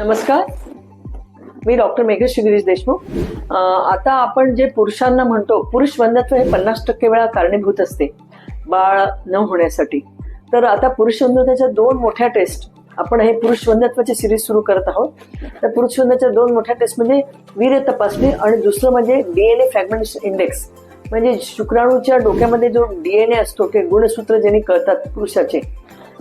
नमस्कार. मी डॉक्टर मेघश्री गिरीश देशमुख. आता आपण जे पुरुषांना म्हणतो पुरुष वंदत्व हे पन्नास टक्के वेळा कारणीभूत असते बाळ न होण्यासाठी. तर आता पुरुष वंध्यत्वाच्या दोन मोठ्या टेस्ट आपण हे पुरुष वंध्यत्वाची सिरीज सुरू करत आहोत. तर पुरुष वंध्याच्या दोन मोठ्या टेस्ट म्हणजे वीर्य तपासणी आणि दुसरं म्हणजे डीएनए फ्रॅगमेंट इंडेक्स म्हणजे शुक्राणूच्या डोक्यामध्ये जो डीएनए असतो ते गुणसूत्र ज्यांनी कळतात पुरुषाचे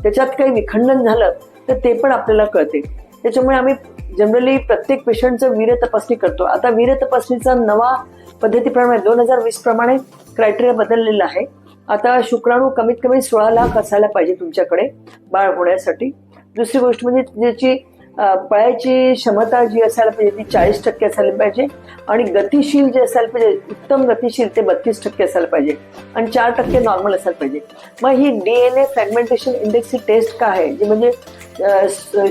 त्याच्यात काही विखंडन झालं तर ते पण आपल्याला कळते. त्याच्यामुळे आम्ही जनरली प्रत्येक पेशंटचं वीर्य तपासणी करतो. आता वीर्य तपासणीचा नवा पद्धतीप्रमाणे दोन हजार वीस प्रमाणे क्रायटेरिया बदललेला आहे. आता शुक्राणू कमीत कमी सोळा लाख असायला पाहिजे तुमच्याकडे बाळ होण्यासाठी दुसरी गोष्ट म्हणजे ज्याची पळायची क्षमता जी असायला पाहिजे ती चाळीस टक्के असायला पाहिजे आणि गतिशील जे असायला पाहिजे उत्तम गतिशील ते बत्तीस टक्के असायला पाहिजे आणि चार टक्के नॉर्मल असायला पाहिजे. मग ही डी एन ए फ्रॅगमेंटेशन इंडेक्सची टेस्ट काय आहे? जी म्हणजे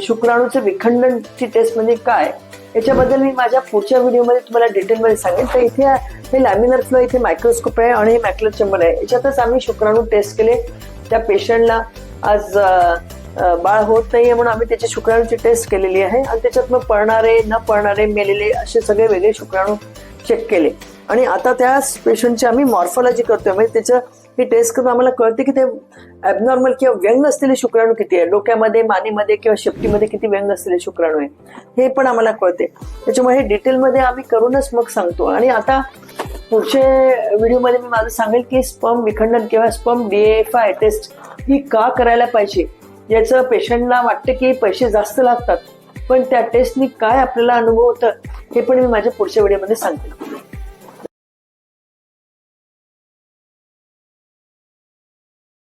शुक्राणूचं विखंडनची टेस्ट म्हणजे काय? याच्याबद्दल मी माझ्या पुढच्या व्हिडिओमध्ये तुम्हाला डिटेलमध्ये सांगेन. तर इथे हे लॅमिनर फ्लो इथे मायक्रोस्कोप आहे आणि हे मॅक्युलर चेंबर आहे. याच्यातच आम्ही शुक्राणू टेस्ट केले. त्या पेशंटला आज बाळ होत नाहीये म्हणून आम्ही त्याच्या शुक्राणूची टेस्ट केलेली आहे. आणि त्याच्यात मग पळणारे न पळणारे मेलेले असे सगळे वेगळे शुक्राणू चेक केले. आणि आता त्या पेशंटची आम्ही मॉर्फॉलॉजी करतोय. म्हणजे त्याचं ही टेस्ट करून आम्हाला कळते की ते ॲबनॉर्मल किंवा व्यंग असलेले शुक्राणू किती आहे. डोक्यामध्ये मानेमध्ये किंवा शेपटीमध्ये किती व्यंग असलेले शुक्राणू आहे. हे पण आम्हाला कळते. त्याच्यामुळे हे डिटेलमध्ये आम्ही करूनच मग सांगतो. आणि आता पुढचे व्हिडिओमध्ये मी माझं सांगेल की स्पर्म विखंडन किंवा स्पर्म डीएफ आय टेस्ट ही का करायला पाहिजे? याचं पेशंटला वाटतं की पैसे जास्त लागतात. पण त्या टेस्टनी काय आपल्याला अनुभव होतं हे पण मी माझ्या पुढच्या व्हिडिओमध्ये सांगते.